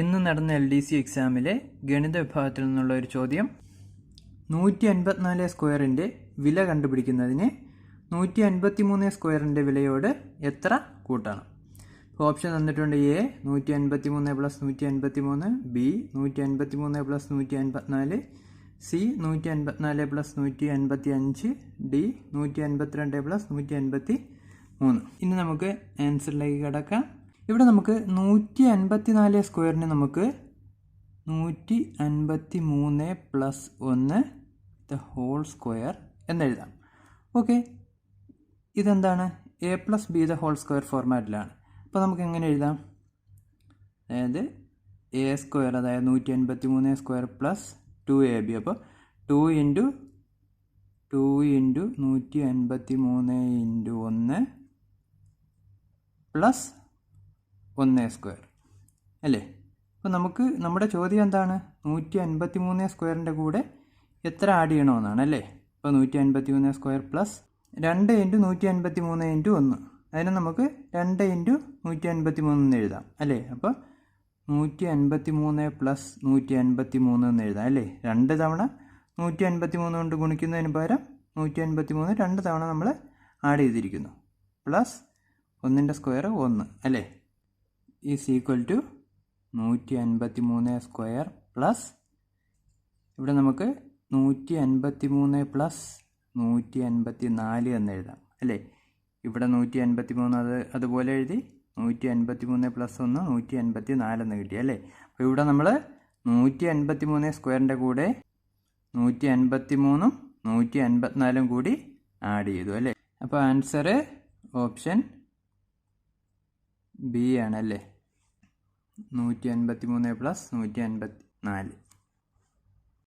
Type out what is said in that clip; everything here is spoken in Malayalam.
ഇന്ന് നടന്ന എൽ ഡി സി എക്സാമിലെ ഗണിത വിഭാഗത്തിൽ നിന്നുള്ള ഒരു ചോദ്യം. നൂറ്റി അൻപത്തിനാല് സ്ക്വയറിന്റെ വില കണ്ടുപിടിക്കുന്നതിന് നൂറ്റി അൻപത്തി മൂന്ന് സ്ക്വയറിന്റെ വിലയോട് എത്ര കൂട്ടണം? ഓപ്ഷൻ തന്നിട്ടുണ്ട് എ നൂറ്റി അൻപത്തി മൂന്ന് പ്ലസ് നൂറ്റി അൻപത്തി മൂന്ന് ബി നൂറ്റി അൻപത്തി മൂന്ന് പ്ലസ് നൂറ്റി അൻപത്തിനാല് സി നൂറ്റി അൻപത്തിനാല് പ്ലസ് നൂറ്റി അൻപത്തി അഞ്ച് ഡി നൂറ്റി അൻപത്തിരണ്ട് പ്ലസ് നൂറ്റി അൻപത്തി മൂന്ന് ഇനി നമുക്ക് ആൻസറിലേക്ക് കിടക്കാം. ഇവിടെ നമുക്ക് നൂറ്റി അൻപത്തി നാല് സ്ക്വയറിന് നമുക്ക് നൂറ്റി അൻപത്തി മൂന്ന് പ്ലസ് ഒന്ന് ദ ഹോൾ സ്ക്വയർ എന്നെഴുതാം. ഓക്കെ ഇതെന്താണ്? A plus B the whole square ഫോർമാറ്റിലാണ് അപ്പോൾ നമുക്ക് എങ്ങനെ എഴുതാം? അതായത് എ സ്ക്വയർ അതായത് നൂറ്റി അൻപത്തി മൂന്ന് square plus two A B അപ്പോൾ ടു ഇന്റു ടു ഇന്റു നൂറ്റി അൻപത്തി മൂന്ന് ഇന്റു ഒന്ന് പ്ലസ് ഒന്ന് സ്ക്വയർ. അല്ലേ? അപ്പോൾ നമുക്ക് നമ്മുടെ ചോദ്യം എന്താണ്? നൂറ്റി അൻപത്തി മൂന്ന് സ്ക്വയറിന്റെ കൂടെ എത്ര ആഡ് ചെയ്യണമെന്നാണ് അല്ലേ? അപ്പോൾ നൂറ്റി അൻപത്തി മൂന്ന് സ്ക്വയർ പ്ലസ് രണ്ട് ഇന്റു നൂറ്റി അൻപത്തി മൂന്ന് ഇന്റു ഒന്ന്. അതിന് നമുക്ക് രണ്ട് ഇന്റു നൂറ്റി അൻപത്തി മൂന്ന് എന്ന് എഴുതാം അല്ലേ? അപ്പോൾ നൂറ്റി അൻപത്തി മൂന്ന് പ്ലസ് നൂറ്റി അൻപത്തി മൂന്ന് എന്ന് എഴുതാം അല്ലേ? രണ്ട് തവണ നൂറ്റി അൻപത്തി മൂന്ന് കൊണ്ട് ഗുണിക്കുന്നതിന് പകരം നൂറ്റി അൻപത്തി മൂന്ന് രണ്ട് തവണ നമ്മൾ ആഡ് ചെയ്തിരിക്കുന്നു. പ്ലസ് ഒന്നിന്റെ സ്ക്വയർ ഒന്ന് അല്ലേ? ഈസ് ഈക്വൽ ടു നൂറ്റി അൻപത്തി മൂന്ന് സ്ക്വയർ പ്ലസ് ഇവിടെ നമുക്ക് നൂറ്റി അൻപത്തി മൂന്ന് പ്ലസ് നൂറ്റി അൻപത്തി നാല് എന്ന് എഴുതാം അല്ലേ? ഇവിടെ നൂറ്റി അൻപത്തി മൂന്ന് അത് അതുപോലെ എഴുതി നൂറ്റി അൻപത്തി മൂന്ന് പ്ലസ് ഒന്ന് നൂറ്റി അൻപത്തി നാലെന്ന് കിട്ടി അല്ലേ? അപ്പോൾ ഇവിടെ നമ്മൾ നൂറ്റി അൻപത്തി മൂന്ന് സ്ക്വയറിന്റെ കൂടെ നൂറ്റി അൻപത്തി മൂന്നും നൂറ്റി അൻപത്തിനാലും കൂടി ആഡ് ചെയ്തു അല്ലേ? അപ്പോൾ ആൻസർ ഓപ്ഷൻ ബി ആണല്ലേ നൂറ്റി അൻപത്തി മൂന്ന് പ്ലസ് നൂറ്റി അൻപത്തി നാല്